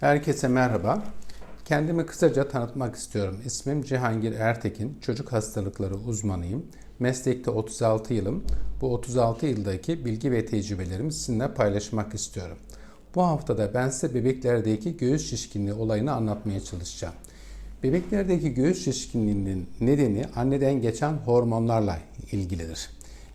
Herkese merhaba. Kendimi kısaca tanıtmak istiyorum. İsmim Cihangir Ertekin. Çocuk hastalıkları uzmanıyım. Meslekte 36 yılım. Bu 36 yıldaki bilgi ve tecrübelerimi sizinle paylaşmak istiyorum. Bu haftada ben size bebeklerdeki göğüs şişkinliği olayını anlatmaya çalışacağım. Bebeklerdeki göğüs şişkinliğinin nedeni anneden geçen hormonlarla ilgilidir.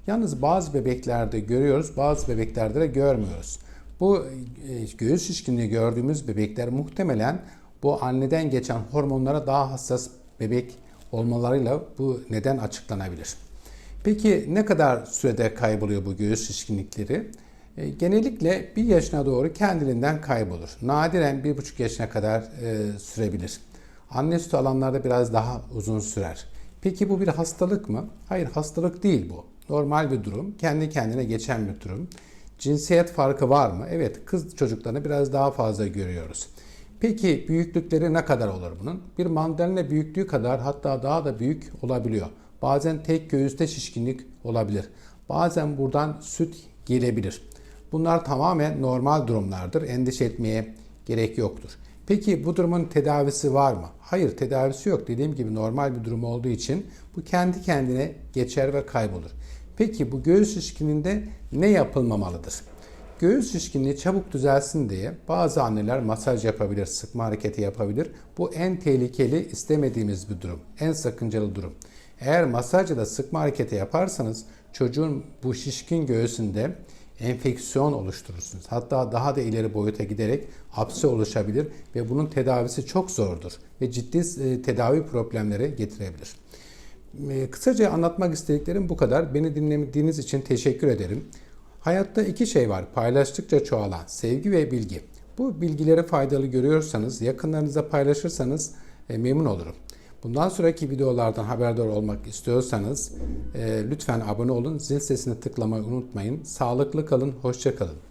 Yalnız bazı bebeklerde görüyoruz, bazı bebeklerde de görmüyoruz. Bu e, göğüs şişkinliği gördüğümüz bebekler muhtemelen bu anneden geçen hormonlara daha hassas bebek olmalarıyla bu neden açıklanabilir. Peki ne kadar sürede kayboluyor bu göğüs şişkinlikleri? E, Genellikle bir yaşına doğru kendiliğinden kaybolur. Nadiren bir buçuk yaşına kadar e, sürebilir. Anne sütü alanlarda biraz daha uzun sürer. Peki bu bir hastalık mı? Hayır hastalık değil bu. Normal bir durum. Kendi kendine geçen bir durum. Cinsiyet farkı var mı? Evet kız çocuklarını biraz daha fazla görüyoruz. Peki büyüklükleri ne kadar olur bunun? Bir mandalina büyüklüğü kadar hatta daha da büyük olabiliyor. Bazen tek göğüste şişkinlik olabilir. Bazen buradan süt gelebilir. Bunlar tamamen normal durumlardır. Endişe etmeye gerek yoktur. Peki bu durumun tedavisi var mı? Hayır tedavisi yok. Dediğim gibi normal bir durum olduğu için bu kendi kendine geçer ve kaybolur. Peki bu göğüs şişkinliğinde ne yapılmamalıdır? Göğüs şişkinliği çabuk düzelsin diye bazı anneler masaj yapabilir, sıkma hareketi yapabilir. Bu en tehlikeli, istemediğimiz bir durum. En sakıncalı durum. Eğer masaj ya da sıkma hareketi yaparsanız çocuğun bu şişkin göğsünde enfeksiyon oluşturursunuz. Hatta daha da ileri boyuta giderek apse oluşabilir ve bunun tedavisi çok zordur ve ciddi e, tedavi problemleri getirebilir. E, Kısaca anlatmak istediklerim bu kadar. Beni dinlediğiniz için teşekkür ederim. Hayatta iki şey var. Paylaştıkça çoğalan sevgi ve bilgi. Bu bilgileri faydalı görüyorsanız, yakınlarınıza paylaşırsanız e, memnun olurum. Bundan sonraki videolardan haberdar olmak istiyorsanız e, lütfen abone olun. Zil sesini tıklamayı unutmayın. Sağlıklı kalın, hoşça kalın.